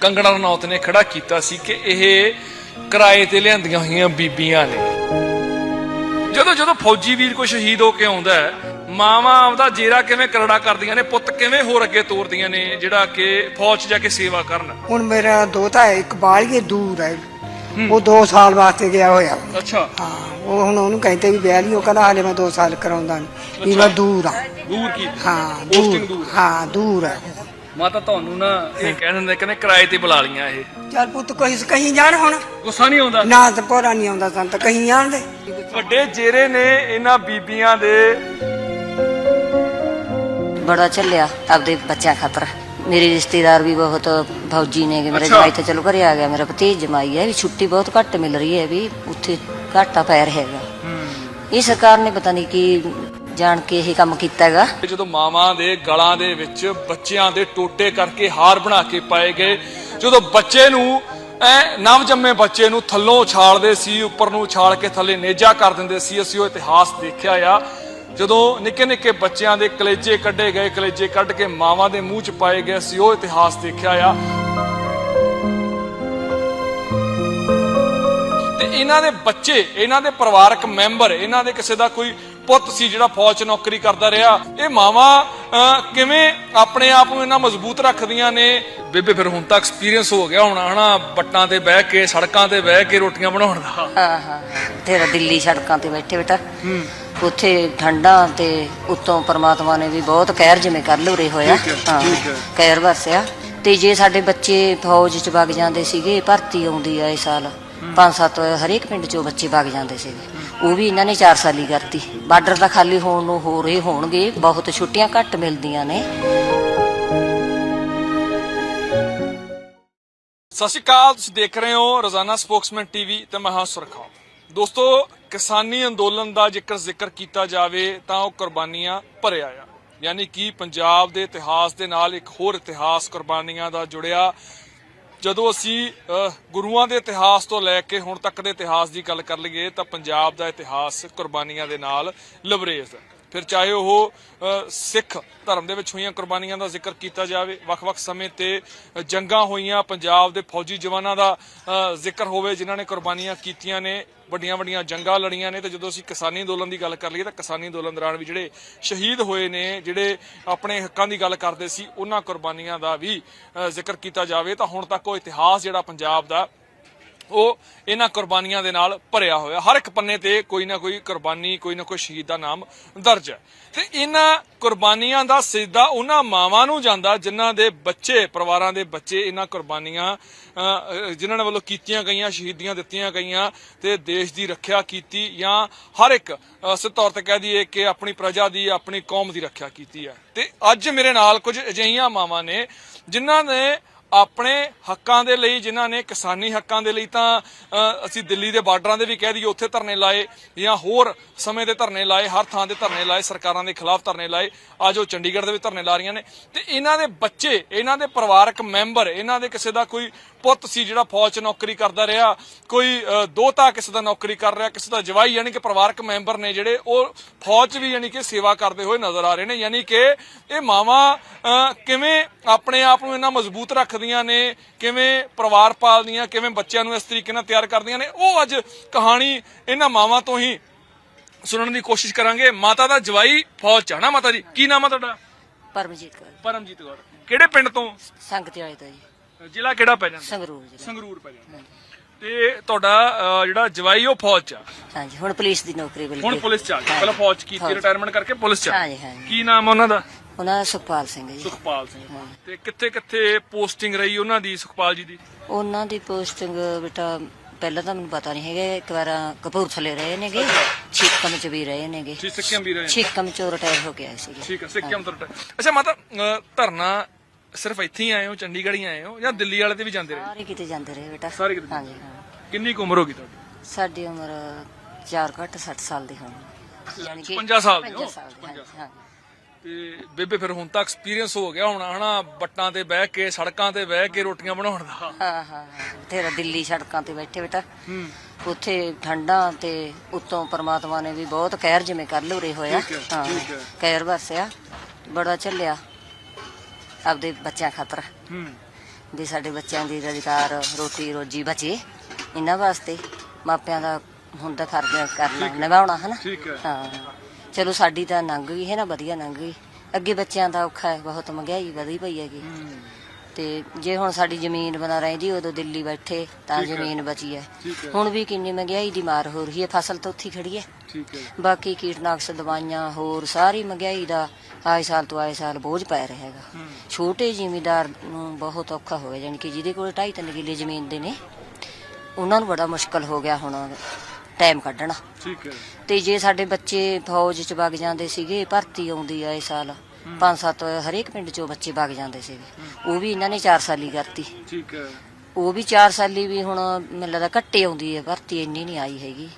ਕੰਗਣਾ ਰਣੌਤ ਨੇ ਖੜਾ ਕੀਤਾ ਸੀ ਕਿ ਇਹ ਕਿਰਾਏ ਤੇ ਲਿਆਂਦੀਆਂ ਹੋਈਆਂ ਬੀਬੀਆਂ ਨੇ। ਜਦੋਂ ਜਦੋਂ ਫੌਜੀ ਵੀਰ ਕੋਈ ਸ਼ਹੀਦ ਹੋ ਕੇ ਆਉਂਦਾ ਹੈ ਮਾਵਾਂ ਆਪਦਾ ਜੇਰਾ ਕਿਵੇਂ ਕਰੜਾ ਕਰਦੀਆਂ ਨੇ ਪੁੱਤ ਕਿਵੇਂ ਹੋਰ ਅੱਗੇ ਤੋਰਦੀਆਂ ਨੇ ਜਿਹੜਾ ਕਿ ਫੌਜ ਜਾ ਕੇ ਸੇਵਾ ਕਰਨ। ਹੁਣ ਮੇਰਾ ਦੋਤਾ ਹੈ ਇੱਕ ਬਾਲੀਏ ਦੂਰ ਹੈ। ਉਹ 2 ਸਾਲ ਵਾਸਤੇ ਗਿਆ ਹੋਇਆ। ਅੱਛਾ। ਹਾਂ ਉਹ ਹੁਣ ਉਹਨੂੰ ਕਹਿੰਦੇ ਵੀ ਵਿਆਹ ਲਈ ਉਹ ਕਹਿੰਦਾ ਹਲੇ ਮੈਂ 2 ਸਾਲ ਕਰਾਉਂਦਾ ਨਹੀਂ ਵੀ ਮੈਂ ਦੂਰ ਆ ਦੂਰ ਕੀ? ਹਾਂ ਦੂਰ। ਹਾਂ ਦੂਰ ਹੈ। ਮਾਤਾ ਤੁਹਾਨੂੰ ਨਾ ਇਹ ਕਹਿ ਦਿੰਦੇ ਕਹਿੰਦੇ ਕਿਰਾਏ ਤੇ ਬੁਲਾ ਲੀਆਂ ਇਹ। ਚੱਲ ਪੁੱਤ ਕੋਈ ਕਹੀਂ ਜਾਣ ਹੁਣ? ਗੁੱਸਾ ਨਹੀਂ ਆਉਂਦਾ? ਨਾ ਤਾਂ ਪੋਰਾ ਨਹੀਂ ਆਉਂਦਾ ਸਾਨੂੰ ਤਾਂ ਕਹੀਂ ਜਾਣ ਦੇ? ਵੱਡੇ ਜੇਰੇ ਨੇ ਇਹਨਾਂ ਬੀਬੀਆਂ ਦੇ ਬੜਾ ਚੱਲਿਆ ਆਪਦੇ ਬੱਚਿਆਂ ਖਾਤਰ। ਮੇਰੇ ਰਿਸ਼ਤੇਦਾਰ ਵੀ ਬਹੁਤ ਫੌਜੀ ਨੇ ਕਿ ਮੇਰੇ। ਜਮਾਈ ਤਾਂ ਚਲੋ ਘਰੇ ਆ ਗਿਆ ਮੇਰਾ ਭਤੀਜ ਜਮਾਈ ਹੈ ਵੀ ਛੁੱਟੀ ਬਹੁਤ ਘੱਟ ਮਿਲ ਰਹੀ ਹੈ ਵੀ ਉੱਥੇ ਘਾਟਾ ਪੈ ਰਿਹਾ ਹੈਗਾ। ਇਹ ਸਰਕਾਰ ਨੇ ਪਤਾ ਨਹੀਂ ਕੀ ਜਾਣ ਕੇ ਇਹ ਕੰਮ ਕੀਤਾ ਹੈਗਾ। ਜਦੋਂ ਮਾਵਾਂ ਦੇ ਗਲਾਂ ਦੇ ਵਿੱਚ ਬੱਚਿਆਂ ਦੇ ਟੋਟੇ ਕਰਕੇ ਹਾਰ ਬਣਾ ਕੇ ਪਾਏ ਗਏ, ਜਦੋਂ ਬੱਚੇ ਨੂੰ, ਐ ਨਵ ਜੰਮੇ ਬੱਚੇ ਨੂੰ ਥੱਲੋਂ ਉਛਾਲਦੇ ਸੀ ਉੱਪਰ ਨੂੰ ਉਛਾਲ ਕੇ ਥੱਲੇ ਨੇਜਾ ਕਰ ਦਿੰਦੇ ਸੀ, ਅਸੀਂ ਉਹ ਇਤਿਹਾਸ ਦੇਖਿਆ ਆ। ਜਦੋਂ ਨਿੱਕੇ ਨਿੱਕੇ ਬੱਚਿਆਂ ਦੇ ਕਲੇਜੇ ਕੱਢੇ ਗਏ, ਕਲੇਜੇ ਕੱਢ ਕੇ ਮਾਵਾਂ ਦੇ ਮੂੰਹ 'ਚ ਪਾਏ ਗਏ ਸੀ ਉਹ ਇਤਿਹਾਸ ਦੇਖਿਆ ਆ। ਤੇ ਇਹਨਾਂ ਦੇ ਬੱਚੇ, ਇਹਨਾਂ ਦੇ ਪਰਿਵਾਰਕ ਮੈਂਬਰ, ਇਹਨਾਂ ਦੇ ਕਿਸੇ ਦਾ ਕੋਈ ਪੁੱਤ ਸੀ ਜਿਹੜਾ ਫੌਜ 'ਚ ਨੌਕਰੀ ਕਰਦਾ ਰਿਹਾ। ਇਹ ਮਾਵਾਂ ਕਿਵੇਂ ਆਪਣੇ ਆਪ ਨੂੰ ਇਹਨਾਂ ਮਜ਼ਬੂਤ ਰੱਖਦੀਆਂ ਨੇ? ਬੇਬੇ ਫਿਰ ਹੁਣ ਤਾਂ ਐਕਸਪੀਰੀਅੰਸ ਹੋ ਗਿਆ ਹੋਣਾ ਹਨਾ? ਬੱਟਾਂ ਤੇ ਬਹਿ ਕੇ ਸੜਕਾਂ ਤੇ ਬਹਿ ਕੇ ਰੋਟੀਆਂ ਬਣਾਉਣ ਦਾ। ਹਾਂ ਹਾਂ ਤੇਰਾ ਦਿੱਲੀ ਸੜਕਾਂ ਤੇ ਬੈਠੇ ਬੇਟਾ। ਉੱਥੇ ਠੰਡਾ ਤੇ ਉੱਤੋਂ ਪ੍ਰਮਾਤਮਾ ਨੇ ਵੀ ਬਹੁਤ ਕਹਿਰ ਜਿਵੇਂ ਕਰ ਲੁਰੇ ਹੋਇਆ। ਹੈ। ਕਹਿਰ ਵਰਸਿਆ। ਤੇ ਜੇ ਸਾਡੇ ਬੱਚੇ ਫੌਜ ਚ ਵਗ ਜਾਂਦੇ ਸੀਗੇ ਭਰਤੀ ਆਉਂਦੀ ਆ ਇਸ ਸਾਲ। ਪੰਜ ਸੱਤ ਹਰੇਕ ਪਿੰਡ ਚੋਂ ਬੱਚੇ ਵਗ ਜਾਂਦੇ ਸੀਗੇ। ਉਹ ਵੀ ਇਹਨਾਂ ਨੇ 4 ਸਾਲੀ ਕਰਤੀ। ਬਾਰਡਰ ਤਾਂ ਖਾਲੀ ਹੋਣ ਨੂੰ ਹੋ ਰਹੇ ਹੋਣਗੇ। ਬਹੁਤ ਛੁੱਟੀਆਂ ਘੱਟ ਮਿਲਦੀਆਂ ਨੇ। ਸਤਿ ਸ਼੍ਰੀ ਅਕਾਲ, ਤੁਸੀਂ ਦੇਖ ਰਹੇ ਹੋ ਰੋਜ਼ਾਨਾ ਸਪੋਕਸਮੈਨ ਟੀਵੀ ਤੇ ਮੈਂ ਹਾਂ ਸੁਰਖਾ। ਦੋਸਤੋ, ਕਿਸਾਨੀ ਅੰਦੋਲਨ ਦਾ ਜੇਕਰ ਜ਼ਿਕਰ ਕੀਤਾ ਜਾਵੇ, ਤਾਂ ਉਹ ਕੁਰਬਾਨੀਆਂ ਭਰਿਆ ਆ। ਯਾਨੀ ਕਿ ਪੰਜਾਬ ਦੇ ਇਤਿਹਾਸ ਦੇ ਨਾਲ ਇੱਕ ਹੋਰ ਇਤਿਹਾਸ ਕੁਰਬਾਨੀਆਂ ਦਾ ਜੁੜਿਆ। ਜਦੋਂ ਅਸੀਂ ਗੁਰੂਆਂ ਦੇ ਇਤਿਹਾਸ ਤੋਂ ਲੈ ਕੇ ਹੁਣ ਤੱਕ ਦੇ ਇਤਿਹਾਸ ਦੀ ਗੱਲ ਕਰ ਲਈਏ ਤਾਂ ਪੰਜਾਬ ਦਾ ਇਤਿਹਾਸ ਕੁਰਬਾਨੀਆਂ ਦੇ ਨਾਲ ਲਬਰੇਜ਼ ਹੈ। ਫਿਰ ਚਾਹੇ ਉਹ ਸਿੱਖ ਧਰਮ ਦੇ ਵਿੱਚ ਹੋਈਆਂ ਕੁਰਬਾਨੀਆਂ ਦਾ ਜ਼ਿਕਰ ਕੀਤਾ ਜਾਵੇ, ਵੱਖ-ਵੱਖ ਸਮੇਂ ਤੇ ਜੰਗਾਂ ਹੋਈਆਂ, ਪੰਜਾਬ ਦੇ ਫੌਜੀ ਜਵਾਨਾਂ ਦਾ ਜ਼ਿਕਰ ਹੋਵੇ, ਜਿਨ੍ਹਾਂ ਨੇ ਕੁਰਬਾਨੀਆਂ ਕੀਤੀਆਂ ਨੇ ਵੱਡੀਆਂ ਵੱਡੀਆਂ ਜੰਗਾਂ ਲੜੀਆਂ ਨੇ, ਤੇ ਜਦੋਂ ਅਸੀਂ ਕਿਸਾਨੀ ਅੰਦੋਲਨ ਦੀ ਗੱਲ ਕਰ ਲਈਏ, ਤਾਂ ਕਿਸਾਨੀ ਅੰਦੋਲਨ ਦੌਰਾਨ ਵੀ ਜਿਹੜੇ ਸ਼ਹੀਦ ਹੋਏ ਨੇ, ਜਿਹੜੇ ਆਪਣੇ ਹੱਕਾਂ ਦੀ ਗੱਲ ਕਰਦੇ ਸੀ, ਉਹਨਾਂ ਕੁਰਬਾਨੀਆਂ ਦਾ ਵੀ ਜ਼ਿਕਰ ਕੀਤਾ ਜਾਵੇ। ਤਾਂ ਹੁਣ ਤੱਕ ਉਹ ਇਤਿਹਾਸ ਜਿਹੜਾ ਪੰਜਾਬ ਦਾ ਉਹ ਇਹਨਾਂ ਕੁਰਬਾਨੀਆਂ ਦੇ ਨਾਲ ਭਰਿਆ ਹੋਇਆ। ਹਰ ਇੱਕ ਪੰਨੇ ਤੇ ਕੋਈ ਨਾ ਕੋਈ ਕੁਰਬਾਨੀ ਕੋਈ ਨਾ ਕੋਈ ਸ਼ਹੀਦ ਦਾ ਨਾਮ ਦਰਜ ਹੈ। ਤੇ ਇਹਨਾਂ ਕੁਰਬਾਨੀਆਂ ਦਾ ਸਿੱਧਾ ਉਹਨਾਂ ਮਾਵਾਂ ਨੂੰ ਜਾਂਦਾ ਜਿਨ੍ਹਾਂ ਦੇ ਬੱਚੇ ਪਰਿਵਾਰਾਂ ਦੇ ਬੱਚੇ ਇਹਨਾਂ ਕੁਰਬਾਨੀਆਂ ਜਿਨ੍ਹਾਂ ਵੱਲੋਂ ਕੀਤੀਆਂ ਗਈਆਂ ਸ਼ਹੀਦੀਆਂ ਦਿੱਤੀਆਂ ਗਈਆਂ ਤੇ ਦੇਸ਼ ਦੀ ਰੱਖਿਆ ਕੀਤੀ ਜਾਂ ਹਰ ਇੱਕ ਅਹ, ਸਿੱਧ ਤੌਰ ਤੇ ਕਹਿ ਦਈਏ ਕਿ ਆਪਣੀ ਪ੍ਰਜਾ ਦੀ ਆਪਣੀ ਕੌਮ ਦੀ ਰੱਖਿਆ ਕੀਤੀ ਹੈ। ਤੇ ਅੱਜ ਮੇਰੇ ਨਾਲ ਕੁਝ ਅਜਿਹੀਆਂ ਮਾਵਾਂ ਨੇ ਜਿਨ੍ਹਾਂ ਨੇ ਆਪਣੇ ਹੱਕਾਂ ਦੇ ਲਈ, ਜਿਨ੍ਹਾਂ ਨੇ ਕਿਸਾਨੀ ਹੱਕਾਂ ਦੇ ਲਈ ਤਾਂ ਅਸੀਂ ਦਿੱਲੀ ਦੇ ਬਾਰਡਰਾਂ ਦੇ ਵੀ ਕਹਿ ਦਈਏ, ਉੱਥੇ ਧਰਨੇ ਲਾਏ ਜਾਂ ਹੋਰ ਸਮੇਂ ਦੇ ਧਰਨੇ ਲਾਏ, ਹਰ ਥਾਂ ਦੇ ਧਰਨੇ ਲਾਏ, ਸਰਕਾਰਾਂ ਦੇ ਖਿਲਾਫ ਧਰਨੇ ਲਾਏ, ਅੱਜ ਉਹ ਚੰਡੀਗੜ੍ਹ ਦੇ ਵੀ ਧਰਨੇ ਲਾ ਰਹੀਆਂ ਨੇ। ਤੇ ਇਹਨਾਂ ਦੇ ਬੱਚੇ, ਇਹਨਾਂ ਦੇ ਪਰਿਵਾਰਕ ਮੈਂਬਰ, ਇਹਨਾਂ ਦੇ ਕਿਸੇ ਦਾ ਕੋਈ ਪੁੱਤ ਸੀ ਜਿਹੜਾ ਫੌਜ 'ਚ ਨੌਕਰੀ ਕਰਦਾ ਰਿਹਾ ਕੋਈ ਦੋਤਾ ਕਿਸੇ ਦਾ ਨੌਕਰੀ ਕਰ ਰਿਹਾ ਕਿਸੇ ਦਾ ਜਵਾਈ ਯਾਨੀ ਕਿ ਪਰਿਵਾਰਕ ਮੈਂਬਰ ਨੇ ਜਿਹੜੇ ਉਹ ਫੌਜ 'ਚ ਵੀ ਯਾਨੀ ਕਿ ਸੇਵਾ ਕਰਦੇ ਹੋਏ ਨਜ਼ਰ ਆ ਰਹੇ ਨੇ। ਯਾਨੀ ਕਿ ਇਹ ਮਾਵਾਂ ਕਿਵੇਂ ਆਪਣੇ ਆਪ ਨੂੰ ਇਹਨਾਂ ਮਜ਼ਬੂਤ ਰੱਖਦੀਆਂ ਨੇ ਕਿਵੇਂ ਪਰਿਵਾਰ ਪਾਲਦੀਆਂ ਕਿਵੇਂ ਬੱਚਿਆਂ ਨੂੰ ਇਸ ਤਰੀਕੇ ਨਾਲ ਤਿਆਰ ਕਰਦੀਆਂ ਨੇ ਉਹ ਅੱਜ ਕਹਾਣੀ ਇਹਨਾਂ ਮਾਵਾਂ ਤੋਂ ਹੀ ਸੁਣਨ ਦੀ ਕੋਸ਼ਿਸ਼ ਕਰਾਂਗੇ। ਮਾਤਾ ਦਾ ਜਵਾਈ ਫੌਜ 'ਚ ਆ ਨਾ ਮਾਤਾ ਜੀ? ਕੀ ਨਾਮ ਆ ਤੁਹਾਡਾ? ਪਰਮਜੀਤ ਕੌਰ। ਪਰਮਜੀਤ ਕੌਰ। ਕਿਹੜੇ ਪਿੰਡ ਤੋਂ? ਸੰਗਤ ਵਾਲੇ ਤੋਂ ਜੀ। ਜ਼ਿਲ੍ਹਾ ਕਿਹੜਾ ਪੈ ਜਾਂਦਾ? ਸੰਗਰੂਰ ਜੀ ਸੰਗਰੂਰ ਪੈ ਜਾਂਦਾ। ਤੇ ਤੁਹਾਡਾ ਜਿਹੜਾ ਜਵਾਈ ਉਹ ਫੌਜ 'ਚ ਆ? ਹਾਂਜੀ ਹੁਣ ਪੁਲਿਸ ਦੀ ਨੌਕਰੀ ਮਿਲ ਹੁਣ ਗਈ। ਪੁਲਿਸ 'ਚ ਆ ਗਿਆ ਪਹਿਲਾਂ ਫੌਜ 'ਚ ਕੀਤੀ। ਰਿਟਾਇਰਮੈਂਟ ਕਰਕੇ ਪੁਲਿਸ 'ਚ ਆ ਹਾਂਜੀ, ਹਾਂਜੀ। ਕੀ ਨਾਮ ਆ ਉਹਨਾਂ ਦਾ? ਉਹਨਾਂ ਦਾ ਸੁਖਪਾਲ ਸਿੰਘ ਜੀ। ਸੁਖਪਾਲ ਸਿੰਘ। ਤੇ ਕਿੱਥੇ ਕਿੱਥੇ ਪੋਸਟਿੰਗ ਰਹੀ ਉਹਨਾਂ ਦੀ ਸੁਖਪਾਲ ਜੀ ਦੀ? ਉਹਨਾਂ ਦੀ ਪੋਸਟਿੰਗ ਬੇਟਾ ਪਹਿਲਾਂ ਤਾਂ ਮੈਨੂੰ ਪਤਾ ਨਹੀਂ ਹੈਗਾ ਇੱਕ ਵਾਰ ਕਪੂਰਥਲੇ ਰਹੇ ਨੇਗੇ। ਛਿੱਕਮ ਚ ਵੀ ਰਹੇ ਨੇਗੇ। ਜੀ ਸਿੱਕਿਮ ਵੀ ਰਹੇ ਛਿੱਕਮ ਚੋਂ ਰਿਟਾਇਰ ਹੋ ਕੇ ਆਏ ਸੀਗੇ। ਠੀਕ ਹੈ ਸਿੱਕਿਮ ਤੋਂ retire- ਅੱਛਾ ਮਾਤਾ ਧਰਨਾ ਸਿਰਫ ਇੱਥੇ ਹੀ ਆਏ ਹੋ ਚੰਡੀਗੜ੍ਹ ਹੀ ਆਏ ਹੋ ਜਾਂ ਦਿੱਲੀ ਵਾਲੇ ਤੇ ਵੀ ਜਾਂਦੇ ਰਹੇ? ਸਾਰੇ ਕਿਤੇ ਜਾਂਦੇ ਰਹੇ ਬੇਟਾ। ਸਾਰੇ ਕਿਤੇ ਹਾਂਜੀ ਹਾਂ। ਕਿੰਨੀ ਕੁ ਉਮਰ ਹੋ ਗਈ ਤੁਹਾਡੀ? ਸਾਡੀ ਉਮਰ 4 ਘੱਟ 60 ਸਾਲ ਦੀ ਹੋਣੀ। ਯਾਨੀ ਕਿ 55 ਸਾਲ ਦੀ ਹੋ? 55 ਸਾਲ ਦੀ ਹਾਂਜੀ, ਤੇ ਬੇਬੇ ਫਿਰ ਹੁਣ ਤਾਂ ਐਕਸਪੀਰੀਅੰਸ ਹੋ ਗਿਆ ਹੋਣਾ ਹਨਾ? ਬੱਟਾਂ ਤੇ ਬਹਿ ਕੇ ਸੜਕਾਂ ਤੇ ਬਹਿ ਕੇ ਰੋਟੀਆਂ ਬਣਾਉਣ ਦਾ। ਹਾਂ ਹਾਂ ਹਾਂ। ਤੇਰਾ ਦਿੱਲੀ ਸੜਕਾਂ ਤੇ ਬੈਠੇ ਬੇਟਾ। ਉੱਥੇ ਠੰਡਾ ਤੇ ਉੱਤੋਂ ਪ੍ਰਮਾਤਮਾ ਨੇ ਵੀ ਬਹੁਤ ਕਹਿਰ ਜਿਵੇਂ ਕਰ ਲੁਰੇ ਹੋਇਆ। ਠੀਕ ਹੈ, ਹਾਂ ਠੀਕ ਹੈ। ਕਹਿਰ ਵਰਸਿਆ। ਬੜਾ ਚੱਲਿਆ ਆਪਦੇ ਬੱਚਿਆਂ ਖਾਤਰ। ਹੂੰ। ਵੀ ਸਾਡੇ ਬੱਚਿਆਂ ਦੀ ਰੁਜ਼ਗਾਰ ਰੋਟੀ ਰੋਜੀ ਬਚੇ। ਇਹਨਾਂ ਵਾਸਤੇ ਮਾਪਿਆਂ ਦਾ ਹੁੰਦਾ ਫਰਜ਼ ਕਰਨਾ ਨਿਭਾਉਣਾ ਹਨਾ? ਠੀਕ ਹੈ। ਹਾਂ। ਚਲੋ ਸਾਡੀ ਤਾਂ ਲੰਘ ਗਈ ਹੈ ਨਾ ਵਧੀਆ ਲੰਘ ਗਈ ਅੱਗੇ ਬੱਚਿਆਂ ਦਾ ਔਖਾ ਹੈ ਬਹੁਤ ਮਹਿੰਗਾਈ ਵਧੀ ਪਈ ਹੈਗੀ। ਤੇ ਜੇ ਹੁਣ ਸਾਡੀ ਜ਼ਮੀਨ ਬਣਾ ਰਹਿੰਦੀ ਉਦੋਂ ਦਿੱਲੀ ਬੈਠੇ ਤਾਂ। ਜ਼ਮੀਨ ਬਚੀ ਹੈ। ਹੁਣ ਵੀ ਕਿੰਨੀ ਮਹਿੰਗਾਈ ਦੀ ਮਾਰ ਹੋ ਰਹੀ ਹੈ ਫਸਲ ਤਾਂ ਉੱਥੇ ਖੜੀ ਹੈ। ਠੀਕ ਹੈ ਬਾਕੀ ਕੀਟਨਾਸ਼ਕ ਦਵਾਈਆਂ ਹੋਰ ਸਾਰੀ ਮਹਿੰਗਾਈ ਦਾ ਆਏ ਸਾਲ ਤੋਂ ਆਏ ਸਾਲ ਬੋਝ ਪੈ ਰਿਹਾ ਹੈਗਾ। ਛੋਟੇ ਜ਼ਿਮੀਂਦਾਰ ਨੂੰ ਬਹੁਤ ਔਖਾ ਹੋ ਗਿਆ ਯਾਨੀ ਕਿ ਜਿਹਦੇ ਕੋਲ 2.5 ਕਿੱਲੇ ਜ਼ਮੀਨ ਦੇ ਨੇ ਉਹਨਾਂ ਨੂੰ ਬੜਾ ਮੁਸ਼ਕਲ ਹੋ ਗਿਆ ਹੁਣ ਟਾਈਮ ਕੱਢਣਾ। ਠੀਕ ਹੈ। ਤੇ ਜੇ ਸਾਡੇ ਬੱਚੇ ਫੌਜ ਚ ਵਗ ਜਾਂਦੇ ਸੀਗੇ ਭਰਤੀ ਆਉਂਦੀ ਆ ਇਹ ਸਾਲ ਪੰਜ ਸੱਤ ਹਰੇਕ ਪਿੰਡ ਚੋਂ ਬੱਚੇ ਵਗ ਜਾਂਦੇ ਸੀਗੇ। ਉਹ ਵੀ ਇਹਨਾਂ ਨੇ 4 ਸਾਲੀ ਕਰਤੀ। ਠੀਕ ਹੈ। ਉਹ ਵੀ 4 ਸਾਲੀ ਵੀ ਹੁਣ ਮੈਨੂੰ ਲੱਗਦਾ ਘੱਟੇ ਆਉਂਦੀ ਹੈ ਭਰਤੀ ਇੰਨੀ ਨਹੀਂ ਆਈ ਹੈਗੀ।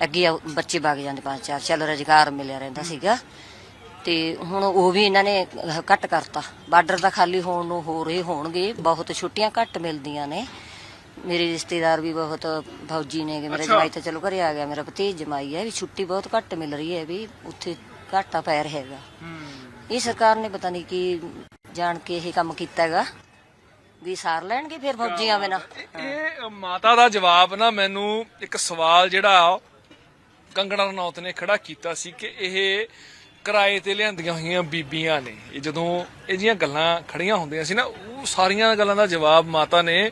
ਅੱਗੇ ਬੱਚੇ ਵਗ ਜਾਂਦੇ ਪੰਜ ਚਾਰ ਚੱਲ ਰੁਜ਼ਗਾਰ ਮਿਲਿਆ ਰਹਿੰਦਾ ਸੀਗਾ। ਤੇ ਹੁਣ ਉਹ ਵੀ ਇਹਨਾਂ ਨੇ ਅਹ ਘੱਟ ਕਰਤਾ। ਬਾਰਡਰ ਦਾ ਖਾਲੀ ਹੋਣ ਨੂੰ ਹੋ ਰਹੇ ਹੋਣਗੇ ਬਹੁਤ ਛੁੱਟੀਆਂ ਘੱਟ ਮਿਲਦੀਆਂ ਨੇ। ਮੇਰੇ ਰਿਸ਼ਤੇਦਾਰ ਵੀ ਬਹੁਤ ਫੌਜੀ ਨੇ ਮੇਰਾ ਅੱਛਾ। ਜਮਾਈ ਤਾਂ ਚਲੋ ਘਰੇ ਆ ਗਿਆ ਮੇਰਾ ਭਤੀਜ ਜਮਾਈ ਹੈ ਵੀ ਛੁੱਟੀ ਬਹੁਤ ਘੱਟ ਮਿਲ ਰਹੀ ਹੈ ਵੀ ਉੱਥੇ ਘਾਟਾ ਪੈ ਰਿਹਾ ਹੈਗਾ ਇਹ ਸਰਕਾਰ ਨੇ ਪਤਾ ਨਹੀਂ ਕੀ ਜਾਣ ਕੇ ਇਹ ਕੰਮ ਕੀਤਾ ਹੈਗਾ ਵੀ ਸਾਰ ਲੈਣਗੇ ਫਿਰ ਫੌਜੀ ਆਵੇ ਨਾ ਇਹ ਮਾਤਾ ਦਾ ਜਵਾਬ ਨਾ ਮੈਨੂੰ ਇੱਕ ਸਵਾਲ ਜਿਹੜਾ ਕੰਗਣਾ ਰਣੌਤ ਨੇ ਖੜਾ ਕੀਤਾ ਸੀ ਕਿ ਇਹ ਕਿਰਾਏ ਤੇ ਲਿਆਂਦੀਆਂ ਹੋਈਆਂ ਬੀਬੀਆਂ ਨੇ। ਇਹ ਜਦੋਂ ਇਹ ਜੀਆਂ ਗੱਲਾਂ ਖੜੀਆਂ ਹੁੰਦੀਆਂ ਸੀ ਨਾ, ਉਹ ਸਾਰੀਆਂ ਗੱਲਾਂ ਦਾ ਜਵਾਬ ਮਾਤਾ ਨੇ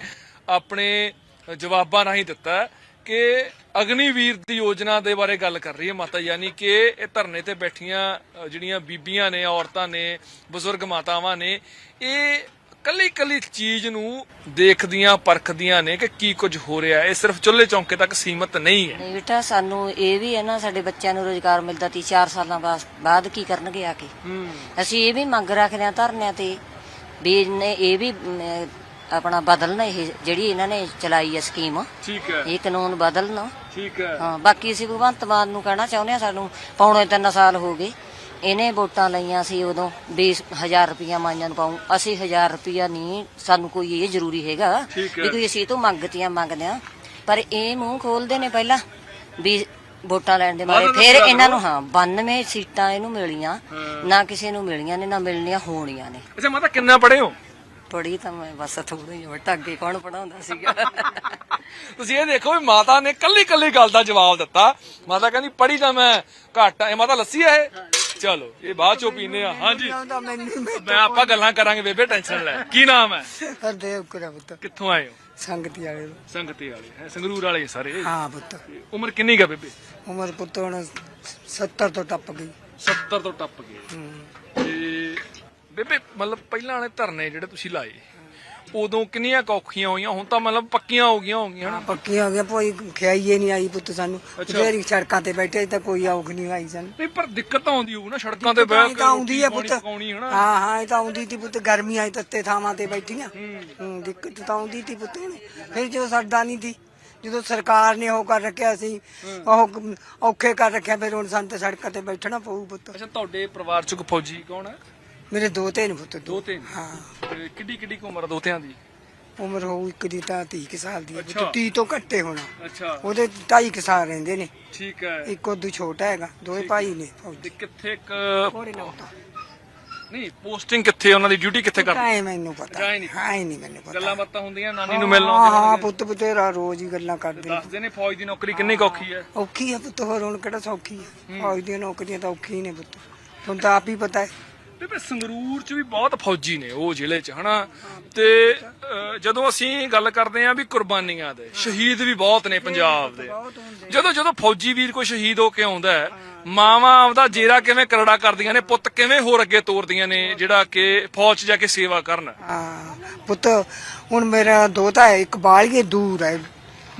ਆਪਣੇ ਜਵਾਬਾਂ ਰਾਹੀਂ ਦਿੱਤਾ ਕਿ ਅਗਨੀਵੀਰ ਦੀ ਯੋਜਨਾ ਦੇ ਬਾਰੇ ਗੱਲ ਕਰ ਰਹੀ ਹੈ ਮਾਤਾ, ਯਾਨੀ ਕਿ ਇਹ ਧਰਨੇ ਤੇ ਬੈਠੀਆਂ ਜਿਹੜੀਆਂ ਬੀਬੀਆਂ ਨੇ, ਔਰਤਾਂ ਨੇ, ਬਜ਼ੁਰਗ ਮਾਤਾਵਾਂ ਨੇ, ਇਹ ਕੱਲੀ ਕੱਲੀ ਚੀਜ਼ ਨੂੰ ਦੇਖਦੀਆਂ ਪਰਖਦੀਆਂ ਨੇ ਕਿ ਕੀ ਕੁਝ ਹੋ ਰਿਹਾ ਇਹ ਸਿਰਫ ਚੁੱਲ੍ਹੇ ਚੌਂਕੇ ਤੱਕ ਸੀਮਤ ਨਹੀਂ ਹੈ। ਨਹੀਂ ਬੇਟਾ ਸਾਨੂੰ ਇਹ ਵੀ ਹੈ ਨਾ ਸਾਡੇ ਬੱਚਿਆਂ ਨੂੰ ਰੋਜ਼ਗਾਰ ਮਿਲਦਾ ਤੀ 4 ਸਾਲਾਂ ਬਾਅਦ ਬਾਅਦ ਕੀ ਕਰਨਗੇ ਆ ਕੇ? ਅਸੀਂ ਇਹ ਵੀ ਮੰਗ ਰੱਖਦੇ ਹਾਂ ਧਰਨਿਆਂ ਤੇ ਵੀ ਇਹਨੇ ਇਹ ਵੀ ਆਪਣਾ ਬਦਲਣ ਇਹ ਜਿਹੜੀ ਇਹਨਾਂ ਨੇ ਚਲਾਈ ਹੈ ਸਕੀਮ। ਠੀਕ ਹੈ। ਇਹ ਕਾਨੂੰਨ ਬਦਲਣ। ਠੀਕ ਹੈ। ਹਾਂ ਬਾਕੀ ਅਸੀਂ ਭਗਵੰਤ ਮਾਨ ਨੂੰ ਕਹਿਣਾ ਚਾਹੁੰਦੇ ਹਾਂ ਸਾਨੂੰ ਪੌਣੇ 3 ਸਾਲ ਹੋ ਗਏ। ਇਹਨੇ ਵੋਟਾਂ ਲਈਆਂ ਸੀ ਉਦੋਂ 20000 ਰੁਪਇਆ ਮਾਈਆਂ ਨੂੰ ਪਾਉਂ ਅਸੀਂ 1000 ਰੁਪਇਆ ਨਹੀਂ ਸਾਨੂੰ ਕੋਈ ਇਹ ਜ਼ਰੂਰੀ ਹੈਗਾ ਠੀਕ ਹੈ। ਵੀ ਕੋਈ ਅਸੀਂ ਤੋਂ ਮੰਗਤੀਆਂ ਮੰਗਦੇ ਆ ਪਰ ਇਹ ਮੂੰਹ ਖੋਲਦੇ ਨੇ ਪਹਿਲਾਂ ਵੀ ਵੋਟਾਂ ਲੈਣ ਦੇ ਮਾਰੇ ਫਿਰ ਇਹਨਾਂ ਨੂੰ। ਹਾਂ 92 ਸੀਟਾਂ ਇਹਨੂੰ ਮਿਲੀਆਂ। ਨਾ ਕਿਸੇ ਨੂੰ ਮਿਲੀਆਂ ਨੇ ਨਾ ਮਿਲਣੀਆਂ ਹੋਣੀਆਂ ਨੇ। ਅੱਛਾ ਮਾਤਾ ਕਿੰਨਾ ਪੜ੍ਹੇ ਹੋ? ਪੜੀ ਤਾਂ ਮੈਂ ਬਸ ਥੋੜੀ ਜਿਹੀ ਬਟ ਅੱਗੇ ਕੌਣ ਪੜਾਉਂਦਾ ਸੀਗਾ? ਤੁਸੀਂ ਇਹ ਦੇਖੋ ਵੀ ਮਾਤਾ ਨੇ ਕੱਲੀ ਕੱਲੀ ਗੱਲ ਦਾ ਜਵਾਬ ਦਿੱਤਾ। ਮਾਤਾ ਕਹਿੰਦੀ ਪੜ੍ਹੀ ਤਾਂ ਮੈਂ ਘੱਟ ਆ। ਇਹ ਮਾਤਾ ਲੱਸੀ ਆ ਇਹ? ਚਲੋ ਇਹ ਬਾਅਦ ਚੋਂ ਪੀਨੇ ਆ। ਹਾਂਜੀ। ਆਉਂਦਾ ਮੈਨੂੰ ਮੈਂ ਆਪਾਂ ਗੱਲਾਂ ਕਰਾਂਗੇ ਬੇਬੇ ਟੈਨਸ਼ਨ ਲੈ। ਕੀ ਨਾਮ ਹੈ? ਹਰਦੇਵ ਕਰਾ ਪੁੱਤ। ਕਿੱਥੋਂ ਆਏ ਹੋ? ਸੰਗਤੀ ਵਾਲੇ। ਸੰਗਤੀ ਵਾਲੇ। ਹੈ ਸੰਗਰੂਰ ਵਾਲੇ ਸਾਰੇ? ਹਾਂ ਪੁੱਤ। ਉਮਰ ਕਿੰਨੀ ਗਾ ਬੇਬੇ? ਉਮਰ ਪੁੱਤ ਹੁਣ 70 ਤੋਂ ਟੱਪ ਗਈ। 70 ਤੋਂ ਟੱਪ ਗਏ। ਹੂੰ। ਤੇ ਬੇਬੇ ਮਤਲਬ ਪਹਿਲਾਂ ਵਾਲੇ ਧਰਨੇ ਜਿਹੜੇ ਤੁਸੀਂ ਲਾਏ ਉਦੋਂ ਕਿੰਨੀਆਂ ਕੁ ਔਖੀਆਂ ਹੋਈਆਂ ਹੁਣ ਤਾਂ ਮਤਲਬ ਪੱਕੀਆਂ ਹੋ ਗਈਆਂ ਹੋਣਗੀਆਂ ਹਾਂ ਹਨਾ? ਪੱਕੀਆਂ ਹੋ ਗਿਆ ਕੋਈ ਖਿਆਈਏ ਨਹੀਂ ਆਈ ਪੁੱਤ ਸਾਨੂੰ। ਅੱਛਾ। ਜਿਹੜੀ ਸੜਕਾਂ ਤੇ ਬੈਠੇ ਤਾਂ ਕੋਈ ਔਖ ਨਹੀਂ ਆਈ ਸਾਨੂੰ। ਨਹੀਂ ਪਰ ਦਿੱਕਤ ਤਾਂ ਆਉਂਦੀ ਹੋਊ ਨਾ ਸੜਕਾਂ ਤੇ ਬਹਿ ਕੇ ਤਾਂ ਆਉਂਦੀ ਹੈ ਰੋਟੀ ਪੁੱਤ। ਪਕਾਉਣੀ ਹਾਂ ਹਾਂ ਇਹ ਤਾਂ ਆਉਂਦੀ ਤੀ ਪੁੱਤ ਗਰਮੀਆਂ 'ਚ ਤੱਤੇ ਥਾਵਾਂ ਤੇ ਬੈਠੀਆਂ। ਹੂੰ। ਦਿੱਕਤ ਤਾਂ ਆਉਂਦੀ ਤੀ ਪੁੱਤ ਫਿਰ ਜੋ ਸਰਦਾ ਨਹੀਂ ਤੀ ਜਦੋਂ ਸਰਕਾਰ ਨੇ ਉਹ ਕਰ ਰੱਖਿਆ ਸੀ ਉਹ ਔਖੇ ਕਰ ਰੱਖਿਆ ਫਿਰ ਹੁਣ ਸਾਨੂੰ ਤਾਂ ਸੜਕਾਂ ਤੇ ਬੈਠਣਾ ਪਊ ਪੁੱਤ। ਅੱਛਾ ਤੁਹਾਡੇ ਪਰਿਵਾਰ ਚ ਕੋਈ ਫੌਜੀ ਕੌਣ ਹੈ? ਮੇਰੇ ਦੋ ਤੇ ਨੇ ਪੁੱਤ ਦੋ। ਤਿੰਨ? ਹਾਂ। ਤੇ ਕਿੱਡੀ ਕਿੱਡੀ ਕੁ ਉਮਰ ਆ ਦੋਤਿਆਂ ਦੀ? ਉਮਰ ਹੋਊ ਇੱਕ ਦੀ ਤਾਂ 30 ਕੁ ਸਾਲ ਦੀ ਹੈ ਅੱਛਾ। ਪੁੱਤ 30 ਤੋਂ ਘੱਟੇ ਹੋਣਾ। ਅੱਛਾ। ਉਹਦੇ 2.5 ਕੁ ਸਾਲ ਰਹਿੰਦੇ ਨੇ। ਠੀਕ ਹੈ। ਇੱਕ ਉਦੋਂ ਛੋਟਾ ਹੈਗਾ ਦੋਵੇਂ ਭਾਈ ਨੇ ਫੌਜੀ। ਕਿੱਥੇ ਇੱਕ ਥੋੜੇ ਨਾ ਨਹੀਂ ਪੋਸਟਿੰਗ ਕਿੱਥੇ ਉਹਨਾਂ ਦੀ ਡਿਊਟੀ ਕਿੱਥੇ ਕਰ ਕਾਏ ਮੈਨੂੰ ਪਤਾ। ਕਾਏ ਨਹੀਂ। ਹਾਂ ਹੀ ਨਹੀਂ ਮੈਨੂੰ ਪਤਾ। ਗੱਲਾਂ ਬਾਤਾਂ ਹੁੰਦੀਆਂ ਨਾਨੀ ਨੂੰ ਮਿਲਣ ਹਾਂ ਆਉਂਦੇ ਹਾਂ ਹੋਣਗੇ। ਪੁੱਤ ਬਤੇਰਾ ਰੋਜ਼ ਹੀ ਗੱਲਾਂ ਕਰਦੇ ਨੇ। ਦੱਸਦੇ ਨੇ ਫੌਜ ਦੀ ਨੌਕਰੀ ਕਿੰਨੀ ਕੁ ਔਖੀ ਹੈ? ਔਖੀ ਹੈ ਪੁੱਤ ਹੋਰ ਹੁਣ ਕਿਹੜਾ ਸੌਖੀ ਹੈ? ਫੌਜ ਦੀਆਂ ਨੌਕਰੀਆਂ ਤਾਂ ਔਖੀ ਹੀ ਨੇ ਪੁੱਤ। ਤੁਹਾਨੂੰ ਤਾਂ ਆਪ ਹੀ ਪਤਾ ਹੈ। ਬੇਬੇ ਸੰਗਰੂਰ ਚ ਵੀ ਬਹੁਤ ਫੌਜੀ ਨੇ ਉਹ ਜ਼ਿਲ੍ਹੇ ਚ ਹਨਾ? ਤੇ ਅਹ, ਜਦੋਂ ਅਸੀਂ ਗੱਲ ਕਰਦੇ ਆਂ ਵੀ ਕੁਰਬਾਨੀਆਂ ਦੇ ਸ਼ਹੀਦ ਵੀ ਬਹੁਤ ਨੇ ਪੰਜਾਬ ਦੇ। ਜਦੋਂ ਜਦੋਂ ਫੌਜੀ ਵੀਰ ਕੋਈ ਸ਼ਹੀਦ ਹੋ ਕੇ ਆਉਂਦਾ ਹੈ ਮਾਵਾਂ ਆਪਦਾ ਜੇਰਾ ਕਿਵੇਂ ਕਰੜਾ ਕਰਦੀਆਂ ਨੇ ਪੁੱਤ ਕਿਵੇਂ ਹੋਰ ਅੱਗੇ ਤੋਰਦੀਆਂ ਨੇ ਜਿਹੜਾ ਕਿ ਫੌਜ 'ਚ ਜਾ ਕੇ ਸੇਵਾ ਕਰਨ? ਹਾਂ ਪੁੱਤ ਹੁਣ ਮੇਰਾ ਦੋਤਾ ਹੈ ਇੱਕ ਬਾਲੀਏ ਦੂਰ ਹੈ।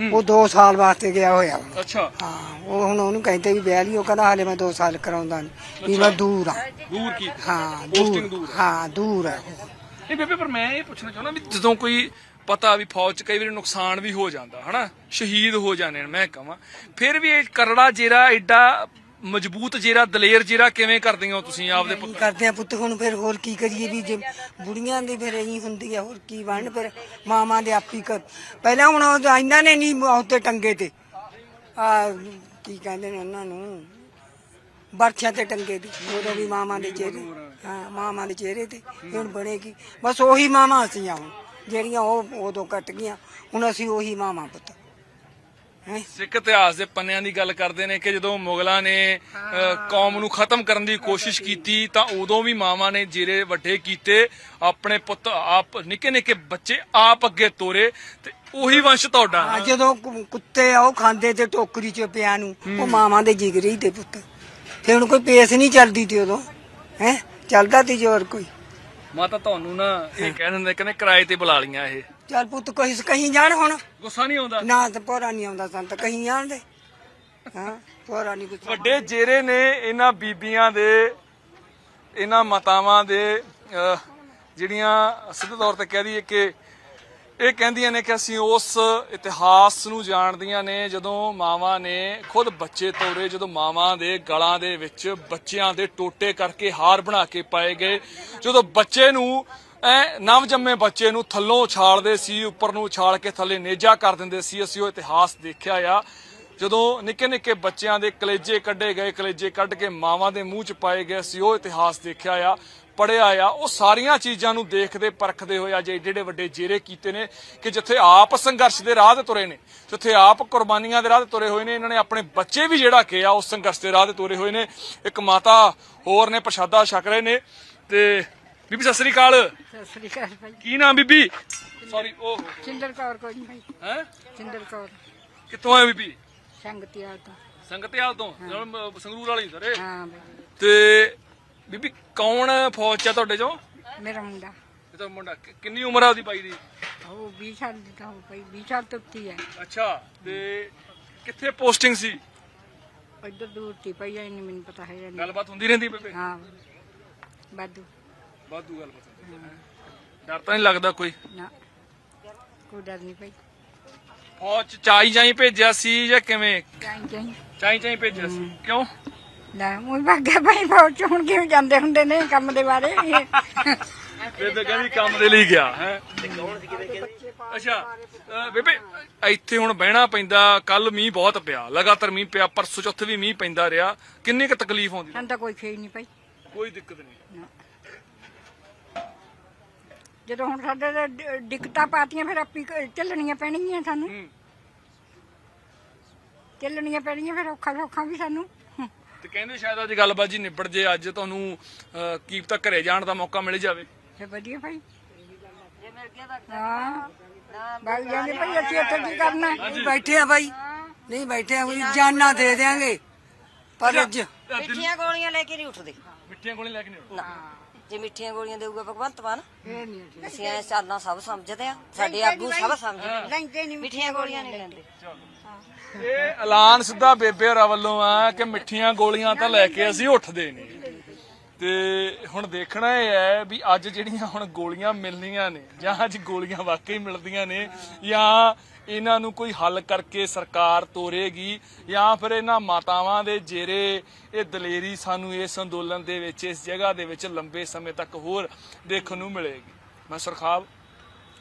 ਉਹ 2 ਸਾਲ ਵਾਸਤੇ ਗਿਆ ਹੋਇਆ। ਅੱਛਾ ਹਾਂ ਉਹ ਹੁਣ ਉਹਨੂੰ ਕਹਿੰਦੇ ਵੀ ਵਿਆਹ ਲਈ ਉਹ ਕਹਿੰਦਾ ਹਾਲੇ ਮੈਂ 2 ਸਾਲ ਕਰਾਉਂਦਾ ਨਹੀਂ ਵੀ ਮੈਂ ਦੂਰ ਆ ਦੂਰ ਕੀ ਹਾਂ Posting ਦੂਰ ਦੂਰ ਹੈ। ਹਾਂ ਦੂਰ ਹੈ ਉਹ। ਨਹੀਂ ਬੇਬੇ ਪਰ ਮੈਂ ਇਹ ਪੁੱਛਣਾ ਚਾਹੁੰਦਾ ਵੀ ਜਦੋਂ ਕੋਈ ਪਤਾ ਵੀ ਫੌਜ 'ਚ ਕਈ ਵਾਰੀ ਨੁਕਸਾਨ ਵੀ ਹੋ ਜਾਂਦਾ ਹਨਾ ਸ਼ਹੀਦ ਹੋ ਜਾਂਦੇ ਨੇ ਮੈਂ ਕਹਾਂ ਫਿਰ ਵੀ ਇਹ ਕਰੜਾ ਜੇਰਾ ਐਡਾ ਮਜ਼ਬੂਤ ਜੇਰਾ ਦਲੇਰ ਜੇਰਾ ਕਿਵੇਂ ਕਰਦੀਆਂ ਹੋ ਤੁਸੀਂ ਆਪਦੇ ਕੀ ਪੁੱਤ? ਕਰਦੇ ਆ ਪੁੱਤ ਹੁਣ ਫਿਰ ਹੋਰ ਕੀ ਕਰੀਏ ਵੀ ਜੇ ਬੁੜੀਆਂ ਦੀ ਫਿਰ ਇਹੀ ਹੁੰਦੀ ਆ ਹੋਰ ਕੀ ਬਣ ਫਿਰ ਮਾਵਾਂ ਦੇ ਆਪੀ ਕਰ। ਪਹਿਲਾਂ ਹੁਣ ਉਹ ਇਹਨਾਂ ਨੇ ਨਹੀਂ ਉੱਤੇ ਟੰਗੇ ਤੇ। ਆ ਕੀ ਕਹਿੰਦੇ ਨੇ ਉਹਨਾਂ ਨੂੰ? ਬਰਛਿਆਂ ਤੇ ਟੰਗੇ ਦੀ ਉਦੋਂ ਵੀ ਮਾਵਾਂ ਦੇ ਚਿਹਰੇ। ਹਾਂ ਮਾਵਾਂ ਦੇ ਚਿਹਰੇ ਤੇ। ਇਹ ਹੁਣ ਬਣੇਗੀ ਬਸ ਉਹੀ ਮਾਵਾਂ ਅਸੀਂ ਆ ਹੁਣ। ਜਿਹੜੀਆਂ ਉਹ ਉਦੋਂ ਕੱਟ ਗਈਆਂ। ਹੁਣ ਅਸੀਂ ਉਹੀ ਮਾਮਾ ਪੁੱਤ। ਸਿੱਖ ਇਤਿਹਾਸ ਦੇ ਪੰਨਿਆਂ ਦੀ ਗੱਲ ਕਰਦੇ ਨੇ ਕਿ ਜਦੋਂ ਮੁਗਲਾਂ ਨੇ ਕੌਮ ਨੂੰ ਖਤਮ ਕਰਨ ਦੀ ਕੋਸ਼ਿਸ਼ ਕੀਤੀ ਤਾਂ ਉਦੋਂ ਵੀ ਮਾਵਾਂ ਨੇ ਜਿਹੜੇ ਵੱਡੇ ਕੀਤੇ ਆਪਣੇ ਪੁੱਤ ਆਪ ਨਿੱਕੇ ਨਿੱਕੇ ਬੱਚੇ ਆਪ ਅੱਗੇ ਤੋਰੇ ਤੇ ਉਹੀ ਵੰਸ਼ ਤੁਹਾਡਾ। ਜਦੋਂ ਕੁੱਤੇ ਆ ਉਹ ਖਾਂਦੇ ਤੇ ਟੋਕਰੀ ਚ ਪਿਆ ਨੂੰ ਉਹ ਮਾਵਾਂ ਦੇ ਜਿਗਰੇ ਦੇ ਪੁੱਤ। ਤੇ ਹੁਣ ਕੋਈ ਪੇਸ ਨਹੀਂ ਚੱਲਦੀ ਤੀ ਉਦੋਂ ਹੈ? ਚੱਲਦਾ ਤੀ ਜੋਰ ਕੋਈ। ਮਾਤਾ ਤੁਹਾਨੂੰ ਨਾ ਇਹ ਕਹਿ ਦਿੰਦੇ ਕਹਿੰਦੇ ਕਿਰਾਏ ਤੇ ਬੁਲਾ ਲੀਆਂ ਇਹ। ਚੱਲ ਪੁੱਤ ਕੋਈ ਕਹੀਂ ਜਾਣ ਹੁਣ। ਗੁੱਸਾ ਨਹੀਂ ਆਉਂਦਾ। ਨਾ ਤਾਂ ਪੋਰਾ ਨਹੀਂ ਆਉਂਦਾ ਸਾਨੂੰ ਤਾਂ ਕਹੀਂ ਜਾਣ ਦੇ। ਹਾਂ ਪੋਰਾ ਨਹੀਂ ਕੁਛ ਵੱਡੇ ਜੇਰੇ ਨੇ ਇਹਨਾਂ ਬੀਬੀਆਂ ਦੇ ਇਹਨਾਂ ਮਾਤਾਵਾਂ ਦੇ ਅਹ, ਜਿਹੜੀਆਂ ਸਿੱਧੇ ਤੌਰ ਤੇ ਕਹਿ ਦਈਏ ਕਿ ਇਹ ਕਹਿੰਦੀਆਂ ਨੇ ਕਿ ਅਸੀਂ ਉਸ ਇਤਿਹਾਸ ਨੂੰ ਜਾਣਦੀਆਂ ਨੇ ਜਦੋਂ ਮਾਵਾਂ ਨੇ ਖੁਦ ਬੱਚੇ ਤੋਰੇ ਜਦੋਂ ਮਾਵਾਂ ਦੇ ਗਲਾਂ ਦੇ ਵਿੱਚ ਬੱਚਿਆਂ ਦੇ ਟੋਟੇ ਕਰਕੇ ਹਾਰ ਬਣਾ ਕੇ ਪਾਏ ਗਏ ਜਦੋਂ ਬੱਚੇ ਨੂੰ ਐ ਨਵਜੰਮੇ ਬੱਚੇ ਨੂੰ ਥੱਲੋਂ ਉਛਾਲਦੇ ਸੀ ਉੱਪਰ ਨੂੰ ਉਛਾਲ ਕੇ ਥੱਲੇ ਨੇਜਾ ਕਰ ਦਿੰਦੇ ਸੀ। ਅਸੀਂ ਉਹ ਇਤਿਹਾਸ ਦੇਖਿਆ ਆ। ਜਦੋਂ ਨਿੱਕੇ ਨਿੱਕੇ ਬੱਚਿਆਂ ਦੇ ਕਲੇਜੇ ਕੱਢੇ ਗਏ, ਕਲੇਜੇ ਕੱਢ ਕੇ ਮਾਵਾਂ ਦੇ ਮੂੰਹ 'ਚ ਪਾਏ ਗਏ ਸੀ ਉਹ ਇਤਿਹਾਸ ਦੇਖਿਆ ਆ ਪੜਿਆ ਆ। ਉਹ ਸਾਰੀਆਂ ਚੀਜ਼ਾਂ ਨੂੰ ਦੇਖਦੇ, ਪਰਖਦੇ ਹੋਏ ਅੱਜ ਜਿਹੜੇ ਵੱਡੇ ਜੇਰੇ ਕੀਤੇ ਨੇ ਕਿ ਜਿੱਥੇ ਆਪ ਸੰਘਰਸ਼ ਦੇ ਰਾਹ ਤੇ ਤੁਰੇ ਨੇ, ਜਿੱਥੇ ਆਪ ਕੁਰਬਾਨੀਆਂ ਦੇ ਰਾਹ ਤੇ ਤੁਰੇ ਹੋਏ ਨੇ, ਇਹਨਾਂ ਨੇ ਆਪਣੇ ਬੱਚੇ ਵੀ ਜਿਹੜਾ ਕਿ ਆ ਉਸ ਸੰਘਰਸ਼ ਦੇ ਰਾਹ ਤੇ ਤੁਰੇ ਹੋਏ ਨੇ। ਇੱਕ ਮਾਤਾ ਹੋਰ ਨੇ, ਪ੍ਰਸ਼ਾਦਾ ਛਕ ਰਹੇ ਨੇ ਤੇ ਬੀਬੀ ਸਤਿ ਸ੍ਰੀ ਅਕਾਲ। ਸਤਿ ਸ੍ਰੀ ਅਕਾਲ ਭਾਈ। ਕੀ ਨਾਮ ਬੀਬੀ? ਸੌਰੀ ਉਹ ਸਿੰਦਰ ਕੌਰ ਕੋਈ ਨਹੀਂ ਭਾਈ। ਹੈ? ਸਿੰਦਰ ਕੌਰ। ਕਿੱਥੋਂ ਆਏ ਬੀਬੀ? ਸੰਗਤੀਆ ਤੋਂ। ਸੰਗਤਿਆਲ ਤੋਂ? ਜਦੋਂ ਸੰਗਰੂਰ ਵਾਲੀ ਸਰੇ ਹਾਂ ਭਾਈ। ਤੇ ਬੀਬੀ ਕੌਣ ਫੌਜ ਚ ਆ ਤੁਹਾਡੇ ਚੋਂ? ਮੇਰਾ ਮੁੰਡਾ। ਇਹ ਤਾਂ ਮੁੰਡਾ ਕਿ- ਕਿੰਨੀ ਉਮਰ ਆ ਉਹਦੀ ਬਾਈ ਦੀ? ਉਹ 20 ਸਾਲ ਦੀ ਤਾਂ ਹੋ ਭਾਈ 20 ਸਾਲ ਤੋਂ ਉੱਤੀ ਹੈ ਅੱਛਾ ਤੇ ਕਿੱਥੇ ਪੋਸਟਿੰਗ ਸੀ? ਇੱਧਰ ਦੂਰ ਤੀ ਪਈ ਐ ਨਹੀਂ ਮੈਨੂੰ ਪਤਾ ਹੈ ਨਹੀਂ ਗੱਲਬਾਤ ਹੁੰਦੀ ਰਹਿੰਦੀ ਬੇਬੇ। ਹਾਂ। ਬਾਦੂ। ਵਾਧੂ ਗੱਲਬਾਤ ਹੁੰਦੀ ਹੈ। ਡਰ ਤਾਂ ਨਹੀਂ ਲੱਗਦਾ ਕੋਈ? ਨਾ। ਕੋਈ ਡਰ ਨਹੀਂ ਭਾਈ। ਫੌਜ ਚ ਚਾਈ ਜਾਈ ਭੇਜਿਆ ਸੀ ਜਾਂ ਕਿਵੇਂ? ਚਾਈ ਚਾਈ। ਚਾਈ ਚਾਈ ਭੇਜਿਆ ਸੀ। ਕਿਉਂ? ਲੈ ਮੂੰਹ ਭਾਗਿਆ ਭਾਈ ਫੌਜ ਚ ਹੁਣ ਕਿਵੇਂ ਜਾਂਦੇ ਹੁੰਦੇ ਨੇ ਕੰਮ ਦੇ ਬਾਰੇ? ਬੇਬੇ ਕਹਿੰਦੀ ਕੰਮ ਦੇ ਲਈ ਗਿਆ ਹੈ। ਅੱਛਾ ਅ, ਬੇਬੇ ਇੱਥੇ ਹੁਣ ਬਹਿਣਾ ਪੈਂਦਾ ਕੱਲ ਮੀਂਹ ਬਹੁਤ ਪਿਆ ਲਗਾਤਾਰ ਮੀਂਹ ਪਿਆ ਪਰਸੋਂ ਚੌਥੇ ਵੀ ਮੀਂਹ ਪੈਂਦਾ ਰਿਹਾ। ਕਿੰਨੀ ਕੁ ਤਕਲੀਫ ਆਉਂਦੀ? ਸਾਨੂੰ ਤਾਂ ਕੋਈ ਖੇਈ ਨਹੀਂ ਭਾਈ। ਕੋਈ ਦਿੱਕਤ ਨਹੀਂ। ਨਾ। ਜਦੋਂ ਹੁਣ ਸਾਡੇ ਤੇ ਡ- ਦਿੱਕਤਾਂ ਪਾਤੀਆਂ ਫਿਰ ਆਪੀ ਕ- ਝੱਲਣੀਆਂ ਪੈਣਗੀਆਂ ਸਾਨੂੰ। ਹੂੰ। ਚੱਲਣੀਆਂ ਪੈਣਗੀਆਂ ਫਿਰ ਔਖਾ ਸੌਖਾ ਵੀ ਸਾਨੂੰ। ਹੂੰ। ਤੇ ਕਹਿੰਦੇ ਸ਼ਾਇਦ ਅੱਜ ਗੱਲਬਾਤ ਜੀ ਨਿਬੜ ਜੇ ਅੱਜ ਤੁਹਾਨੂੰ ਅਹ, ਕੀ ਪਤਾ ਘਰੇ ਜਾਣ ਦਾ ਮੌਕਾ ਮਿਲ ਜਾਵੇ। ਤੇ ਵਧੀਆ ਭਾਈ। ਹਾਂ। ਬਾਈ ਜਾਂਦੇ ਭਾਈ ਅਸੀਂ ਇੱਥੇ ਕੀ ਕਰਨਾ? ਨਹੀਂ ਬੈਠੇ ਆ ਬਾਈ। ਨਹੀਂ ਬੈਠੇ ਆ ਵੀ ਜਾਨਾਂ ਦੇ ਦੇਾਂਗੇ ਪਰ ਅੱਜ ਮਿੱਠੀਆਂ ਗੋਲੀਆਂ ਲੈ ਕੇ ਨਹੀਂ ਉੱਠਦੇ। ਮਿੱਠੀਆਂ ਗੋਲੀਆਂ ਲੈ ਕੇ ਨਹੀਂ ਆਉਣਾ। ਨਾ। ਜੇ ਮਿੱਠੀਆਂ ਗੋਲੀਆਂ ਦੇਊਗਾ ਭਗਵੰਤ ਮਾਨ? ਇਹ ਨਹੀਂ ਅਸੀਂ ਅਸੀਂ ਐ ਚਾਲਾਂ ਸਭ ਸਮਝਦੇ ਆ ਸਾਡੇ ਆਗੂ ਸਭ ਸਮਝਦੇ ਲੈਂਦੇ ਨਹੀਂ ਮਿੱਠੀਆਂ ਗੋਲੀਆਂ ਨਹੀਂ ਲੈਂਦੇ। ਇਹ ਐਲਾਨ ਸਿੱਧਾ ਬੇਬੇ ਹੋਰਾਂ ਵੱਲੋਂ ਆ ਕਿ ਮਿੱਠੀਆਂ ਗੋਲੀਆਂ ਤਾਂ ਲੈ ਕੇ ਅਸੀਂ ਉੱਠਦੇ ਨਹੀਂ। ਤੇ ਹੁਣ ਦੇਖਣਾ ਇਹ ਹੈ ਵੀ ਅੱਜ ਜਿਹੜੀਆਂ ਹੁਣ ਗੋਲੀਆਂ ਮਿਲਣੀਆਂ ਨੇ, ਜਾਂ ਅੱਜ ਗੋਲੀਆਂ ਵਾਕਈ ਮਿਲਦੀਆਂ ਨੇ, ਜਾਂ ਇਹਨਾਂ ਨੂੰ ਕੋਈ ਹੱਲ ਕਰਕੇ ਸਰਕਾਰ ਤੋਰੇਗੀ, ਜਾਂ ਫਿਰ ਇਹਨਾਂ ਮਾਤਾਵਾਂ ਦੇ ਜੇਰੇ, ਇਹ ਦਲੇਰੀ ਸਾਨੂੰ ਇਸ ਅੰਦੋਲਨ ਦੇ ਵਿੱਚ, ਇਸ ਜਗ੍ਹਾ ਦੇ ਵਿੱਚ ਲੰਬੇ ਸਮੇਂ ਤੱਕ ਹੋਰ ਦੇਖਣ ਨੂੰ ਮਿਲੇਗੀ। ਮੈਂ ਸਰਖਾਬ,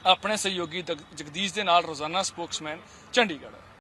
ਆਪਣੇ ਸਹਿਯੋਗੀ ਜਗ- ਜਗਦੀਸ਼ ਦੇ ਨਾਲ ਰੋਜ਼ਾਨਾ ਸਪੋਕਸਮੈਨ, ਚੰਡੀਗੜ੍ਹ।